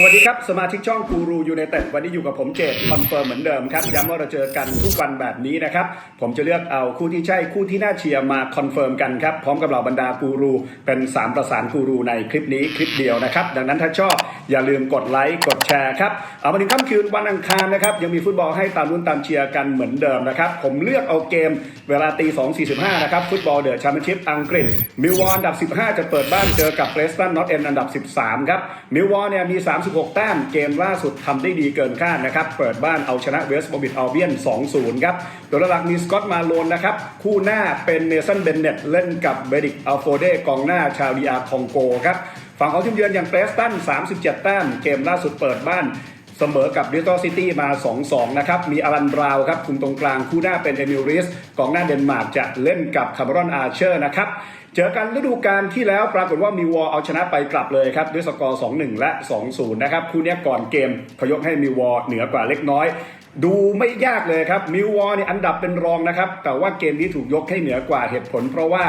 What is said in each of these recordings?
สวัสดีครับ สมาชิกช่องกูรูยูไนเต็ดวันนี้อยู่กับผมเจตคอนเฟิร์มเหมือนเดิมครับ ย้ำว่าเราเจอกันทุกวันแบบนี้นะครับ ผมจะเลือกเอาคู่ที่ใช่คู่ที่น่าเชียร์มาคอนเฟิร์มกันครับ พร้อมกับเหล่าบรรดากูรูเป็น 3 ประสานกูรูในคลิปนี้คลิปเดียวนะครับ ดังนั้นถ้าชอบ อย่าลืมกดไลค์กดแชร์ครับ เอามาถึงค่ำคืนวันอังคารนะครับ ยังมีฟุตบอลให้ตามรุ่นตามเชียร์กันเหมือนเดิมนะครับ ผมเลือกเอาเกมเวลาตี 2 45 นะครับ ฟุตบอลเดอะแชมเปี้ยนชิพอังกฤษ มิลวอลอันดับ 15 จะเปิดบ้านเจอกับเ e สตันนอตเอ็นอันดับ 13 ครับ มิลวอลเนี่ยมี 36 แต้ม เกมล่าสุดทำได้ดีเกินคาดนะครับ เปิดบ้านเอาชนะเวสต์บอมบิทอัลเบียน 2-0 ครับ ตัวหลักมีสกอตมาโลนนะครับ คู่หน้าเป็นเนสันเบนเน็ตเล่นกับเบดิกอัลโฟเดกองหน้าชาวดีอาร์คองโกครับ ฝั่งของทีมเยือนอย่างเ e สตัน 37 แต้ม เกมล่าสุดเปิดบ้านเสมอกับดิจิตอลซิตี้มา 2-2 นะครับ มีอลันราวครับ คุมตรงกลางคู่หน้าเป็นเอมิลริสกองหน้าเดนมาร์กจะเล่นกับคาร์มรอนอาร์เชอร์นะครับ เจอกันฤดูกาลที่แล้วปรากฏว่ามีวอลเอาชนะไปกลับเลยครับ ด้วยสกอร์ 2-1 และ 2-0 นะครับ คู่นี้ก่อนเกมพยกให้มีวอลเหนือกว่าเล็กน้อยดูไม่ยากเลยครับมิววอลนี่อันดับเป็นรองนะครับ แต่ว่าเกมนี้ถูกยกให้เหนือกว่าเหตุผล เพราะว่า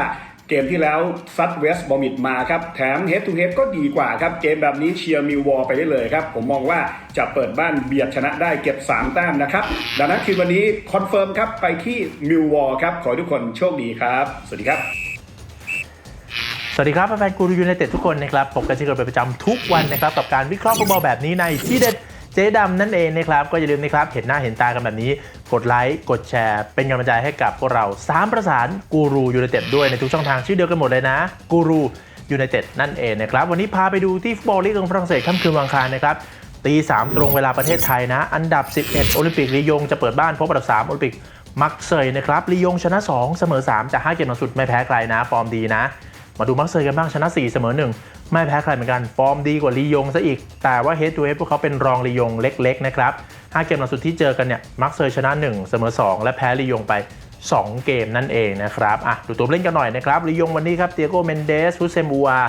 เกมที่แล้วซัดเวสต์บอมิดมาครับ แถมเฮดทูเฮดก็ดีกว่าครับ เกมแบบนี้เชียร์มิววอลไปได้เลยครับ ผมมองว่าจะเปิดบ้านเบียดชนะได้เก็บ 3 แต้มนะครับ ดังนั้นคืนวันนี้คอนเฟิร์มครับ ไปที่มิววอลครับ ขอให้ทุกคนโชคดีครับ สวัสดีครับสวัสดีครับแฟนกูรูยูไนเต็ดทุกคนนะครับพบกันเช่นเคยเป็นประจำทุกวันนะครับกับการวิเคราะห์ฟุตบอลแบบนี้ในที่เด็ด เจ๊ดำนั่นเองนะครับก็อย่าลืมนะครับเห็นหน้าเห็นตากันแบบนี้ กดไลค์กดแชร์ เป็นกำลังใจให้กับพวกเรา3ประสานกูรูยูไนเต็ดด้วยในทุกช่องทางชื่อเดียวกันหมดเลยนะกูรูยูไนเต็ดนั่นเองนะครับวันนี้พาไปดูที่ฟุตบอลลีกของฝรั่งเศสค่ำคืนวันอังคารนะครับตีสามตรงเวลาประเทศไทยนะ อันดับ 11 โอลิมปิกลียงจะเปิดบ้านพบอันดับ 3 โอลิมปิกมักเซยนะครับลียงชนะ 2 เสมอ 3 จาก 5 เกมหลังสุดไม่แพ้ใครนะ ฟอร์มดีนะ มาดูมักเซยกันบ้างชนะ 4 เสมอ 1 ไม่แพ้ใครเหมือนกันฟอร์มดีกว่าลียงซะอีก แต่ว่าเฮดทูเฮดพวกเขาเป็นรองลียงเล็กๆนะครับ5เกมหลังสุดที่เจอกันเนี่ยมักเซยชนะ 1 เสมอ 2 และแพ้ลียงไป 2 เกมนั่นเองนะครับอะดูตัวเล่นกันหน่อยนะครับลียงวันนี้ครับเตียโกเมนเดสฮุเซมูอา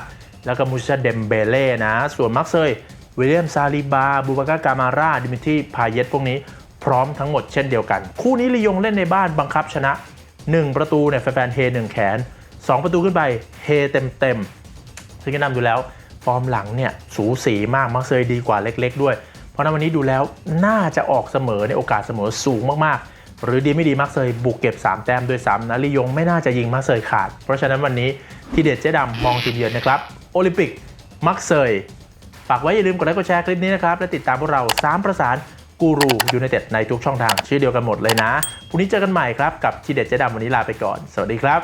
แล้วก็มูซาเดมเบเล่นะส่วนมักเซยวิลเลียมซาลิบาบูบากากามาราดิมิทีพาเยตพวกนี้พร้อมทั้งหมดเช่นเดียวกัน คู่นี้ลียงเล่นในบ้านบังคับชนะ 1 ประตูเนี่ยแฟนๆเฮหนึ่งแขน 2 ประตูขึ้นไปเฮเต็มเต็มๆซึ่งก็นำดูแล้ว ฟอร์มหลังเนี่ยสูสีมาก มักเซยดีกว่าเล็ก ๆ ด้วย เพราะนั้นวันนี้ดูแล้วน่าจะออกเสมอในโอกาสเสมอสูงมากๆ หรือดีไม่ดีมักเซยบุกเก็บ 3 แต้มด้วยซ้ำนะลียงไม่น่าจะยิงมักเซยขาด เพราะฉะนั้นวันนี้ที่เด็ดเจ๊ดำมองทีมเยือนนะครับโอลิมปิกมักเซยฝากไว้อย่าลืมกดไลค์กดแชร์คลิปนี้นะครับ และติดตามพวกเรา 3 ประสานกูรูยูไนเต็ดในทุกช่องทาง ชื่อเดียวกันหมดเลยนะพรุ่งนี้เจอกันใหม่ครับ กับทีเด็ดเจ๊ดำวันนี้ลาไปก่อน สวัสดีครับ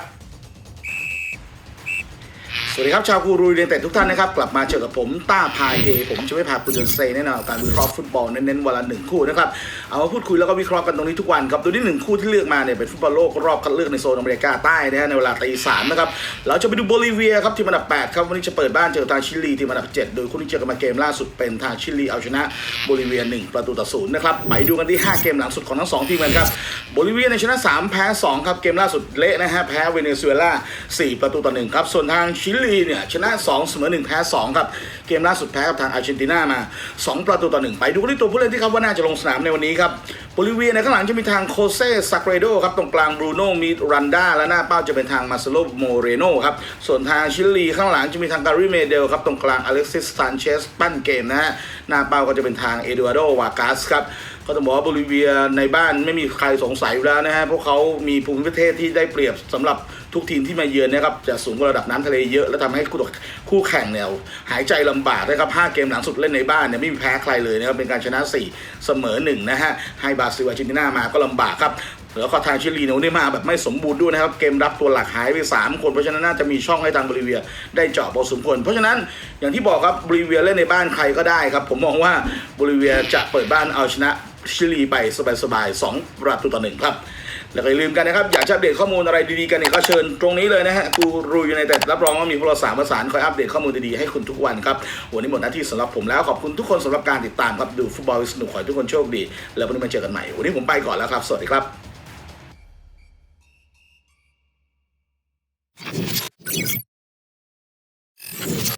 วัสดีครับ ชาวกูรูเรียนเต็ดทุกท่านนะครับ กลับมาเจอกับผมต้าพาเฮผมจะไม่พาคุณเดินเซแน่นอนการวิเคราะห์ฟุตบอลเน้นๆวันละหนึ่งคู่นะครับ เอามาพูดคุยแล้วก็วิเคราะห์กันตรงนี้ทุกวันครับโดยที่หนึ่งคู่ที่เลือกมาเนี่ยเป็นฟุตบอลโลกรอบคัดเลือกในโซนอเมริกาใต้นะฮะในเวลาตีสามนะครับเราจะไปดูโบลิเวียครับทีมอันดับ 8 ครับวันนี้จะเปิดบ้านเจอทางชิลีทีมอันดับ 7 โดยคู่ที่เจอกันมาเกมล่าสุดเป็นทางชิลีเอาชนะโบลิเวีย 1 ประตูต่อศูนย์นะครับไปดูกันที่ 5 เกมหลังสุดของทั้งสองทีมกันครับโบลิเวียในชนะ 3 แพ้ 2 ครับเกมล่าสุดเละนะฮะแพ้เวเนซุเอลา4 ประตูต่อ1ครับส่วนทางชิลีเนี่ยชนะ2เสมอ1แพ้2ครับเกมล่าสุดแพ้กับทางอาร์เจนตินามา 2 ประตูต่อ 1 ไปดูกันที่ตัวผู้เล่นที่ครับว่าน่าจะลงสนามในวันนี้ครับโบลิเวียในข้างหลังจะมีทางโคเซซักเรโดครับตรงกลางบรูโน่มีรันดาและหน้าเป้าจะเป็นทางมาเซโลโมเรโนครับส่วนทางชิลีข้างหลังจะมีทางการิเมเดลครับตรงกลางอเล็กซิสซานเชสปั้นเกมนะฮะหน้าเป้าก็จะเป็นทางเอดูอาร์โดวากาสครับ ก็ต้องบอกว่าโบลิเวียในบ้านไม่มีใครสงสัยอยู่แล้วนะฮะพวกเขามีภูมิประเทศที่ได้เปรียบสำหรับทุกทีมที่มาเยือนนะครับจะสูงกว่าระดับน้ำทะเลเยอะและทำให้คู่คู่แข่งเนี่ยหายใจลำบากนะครับ5เกมหลังสุดเล่นในบ้านเนี่ยไม่มีแพ้ใครเลยนะครับเป็นการชนะ 4 เสมอ1นะฮะให้บราซิลอาร์เจนตินามาก็ลำบากครับแล้วก็ทางชิลีเนี่ยมาแบบไม่สมบูรณ์ด้วยนะครับ เกมรับตัวหลักหายไป 3 คนเพราะฉะนั้นน่าจะมีช่องให้ทางบริเวียได้เจาะพอสมควรเพราะฉะนั้นอย่างที่บอกครับบริเวียเล่นในบ้านใครก็ได้ครับ ผมมองว่าบริเวียจะเปิดบ้านเอาชนะ ชิลีไปสบายๆ2ประตูต่อหนึ่งครับ แล้วก็อย่าลืมกันนะครับ อยากจะอัปเดตข้อมูลอะไรดีๆกันเนี่ยก็เชิญตรงนี้เลยนะฮะกูรูยูไนแต่รับรองว่ามีพวกเราสามประสานคอยอัปเดตข้อมูลดีๆให้คุณทุกวันครับวันนี้หมดหน้าที่สำหรับผมแล้วขอบคุณทุกคนสำหรับการติดตามครับดูฟุตบอลสนุกขอให้ทุกคนโชคดี แล้ววันนี้มาเจอกันใหม่วันนี้ผมไปก่อนแล้วครับสวัสดีครับ